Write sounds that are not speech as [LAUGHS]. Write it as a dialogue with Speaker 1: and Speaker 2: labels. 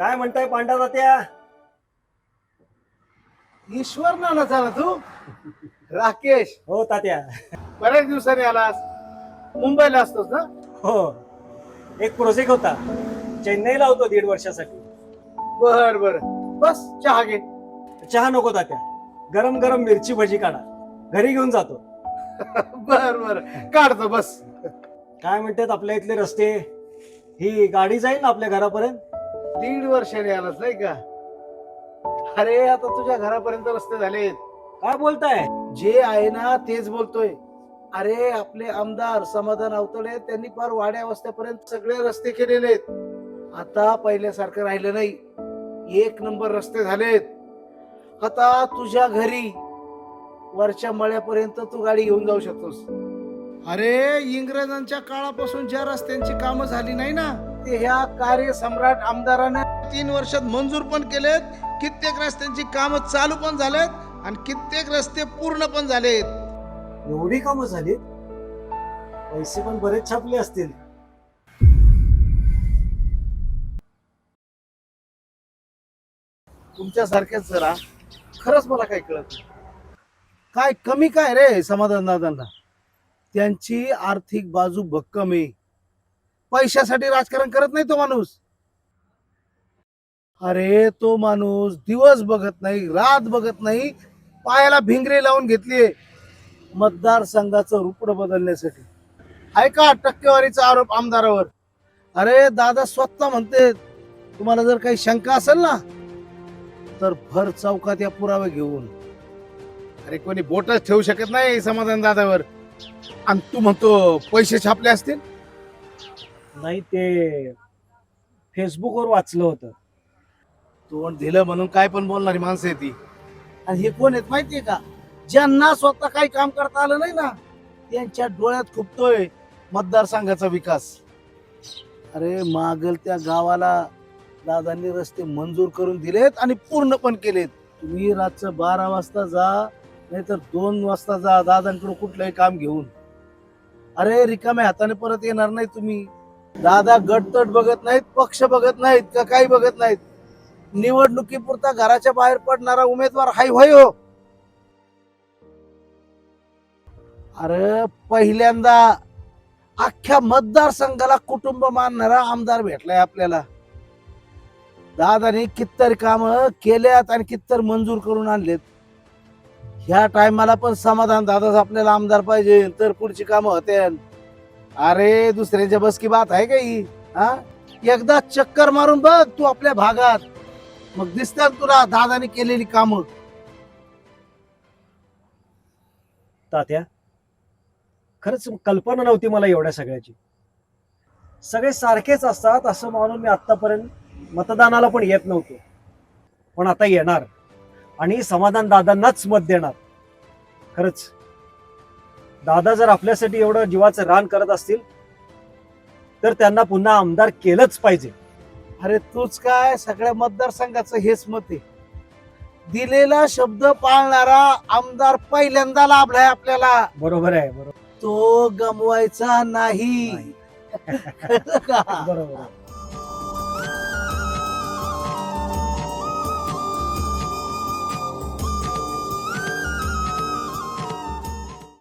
Speaker 1: काय म्हणताय पांडा तात्या?
Speaker 2: ईश्वर ना तू? राकेश
Speaker 1: हो तात्या.
Speaker 2: बऱ्याच दिवसांनी आलास. मुंबईला असतोस ना?
Speaker 1: हो. एक प्रोजेक्ट होता. चेन्नईला होतो दीड वर्षासाठी.
Speaker 2: बर बर. बस चहा घे.
Speaker 1: चहा नको तात्या. गरम गरम मिरची भजी काढा. घरी घेऊन जातो. [LAUGHS]
Speaker 2: बर बर. काढतो बस.
Speaker 1: काय म्हणतात आपल्या इथले रस्ते? ही गाडी जाईल ना आपल्या घरापर्यंत?
Speaker 2: दीड वर्षाने आलास नाही का? अरे आता तुझ्या घरापर्यंत रस्ते झालेत.
Speaker 1: काय बोलताय?
Speaker 2: जे आहे ना तेच बोलतोय. अरे आपले आमदार समाधान अवतडे त्यांनी फार वाड्या वस्त्यापर्यंत सगळे रस्ते केलेले आहेत. आता पहिल्यासारखं राहिलं नाही. एक नंबर रस्ते झालेत. आता तुझ्या घरी वरच्या मळ्यापर्यंत तू गाडी घेऊन जाऊ शकतोस. अरे इंग्रजांच्या काळापासून ज्या रस्त्यांची कामं झाली नाही ना ते ह्या कार्यसम्राट आमदाराने तीन वर्षात मंजूर पण केलेत कित्येक रस्त्यांची कामं चालू पण झालेत आणि कित्येक रस्ते पूर्ण पण झालेत.
Speaker 1: एवढी कामं झाली? पैसे पण बरेच छापले असतील.
Speaker 2: तुमच्यासारखेच जरा खरंच मला काय कळत नाही. काय कमी काय रे समाधान दादांना? त्यांची आर्थिक बाजू भक्कम आहे. पैशासाठी राजकारण करत नाही तो माणूस. अरे तो माणूस दिवस बघत नाही रात बघत नाही पायाला भिंगरे लावून घेतलीये मतदारसंघाचं रुपड बदलण्यासाठी. ऐका टक्केवारीचा आरोप आमदारावर. अरे दादा स्वतः म्हणते तुम्हाला जर काही शंका असेल ना तर भर चौकात या पुरावे घेऊन. अरे कोणी बोटच ठेवू शकत नाही समाधान दादावर. आणि तू म्हणतो पैसे छापले असतील?
Speaker 1: नाही ते फेसबुकवर वाचलं होतं.
Speaker 2: तोंड दिलं म्हणून काय पण बोलणारी माणसं आहे ती. आणि हे कोण आहेत माहितीये का? ज्यांना स्वतः काही काम करता आलं नाही ना त्यांच्या डोळ्यात खुपतोय मतदारसंघाचा विकास. अरे मागल त्या गावाला दादांनी रस्ते मंजूर करून दिलेत आणि पूर्ण पण केलेत. तुम्ही रातचं बारा वाजता जा नाहीतर दोन वाजता जा दादांकडून कुठलंही काम घेऊन. अरे रिकाम्या हाताने परत येणार नाही तुम्ही. दादा गटतट बघत नाहीत पक्ष बघत नाहीत का काही बघत नाहीत. निवडणुकीपुरता घराच्या बाहेर पडणारा उमेदवार हाय होय हो? अरे पहिल्यांदा अख्ख्या मतदारसंघाला कुटुंब मानणारा आमदार भेटलाय आपल्याला. दादाने कित्तर काम केल्यात आणि कित्तर मंजूर करून आणलेत. ह्या टायमाला पण समाधान दादाच आपल्याला आमदार पाहिजे तर पुढची कामं होत्या अरे दुसऱ्याच्या बस की बात आहे काही हा? एकदा चक्कर मारून बघ तू आपल्या भागात. मग दिसतात तुला दादाने केलेली कामं.
Speaker 1: तात्या खरंच कल्पना नव्हती मला एवढ्या सगळ्याची. सगळे सारखेच असतात असं मानून मी आतापर्यंत मतदानाला पण येत नव्हतो. पण आता येणार. आणि समाधान दादांनाच मत देणार. खरंच दादा जर आपल्यासाठी एवढं जीवाचं रान करत असतील तर त्यांना पुन्हा आमदार केलंच पाहिजे.
Speaker 2: अरे तूच काय? सगळ्या मतदारसंघाचं हेच मत आहे. दिलेला शब्द पाळणारा आमदार पहिल्यांदा लाभलाय आपल्याला.
Speaker 1: बरोबर आहे बरोबर.
Speaker 2: तो गमवायचा नाही. [LAUGHS]
Speaker 1: बरोबर आहे.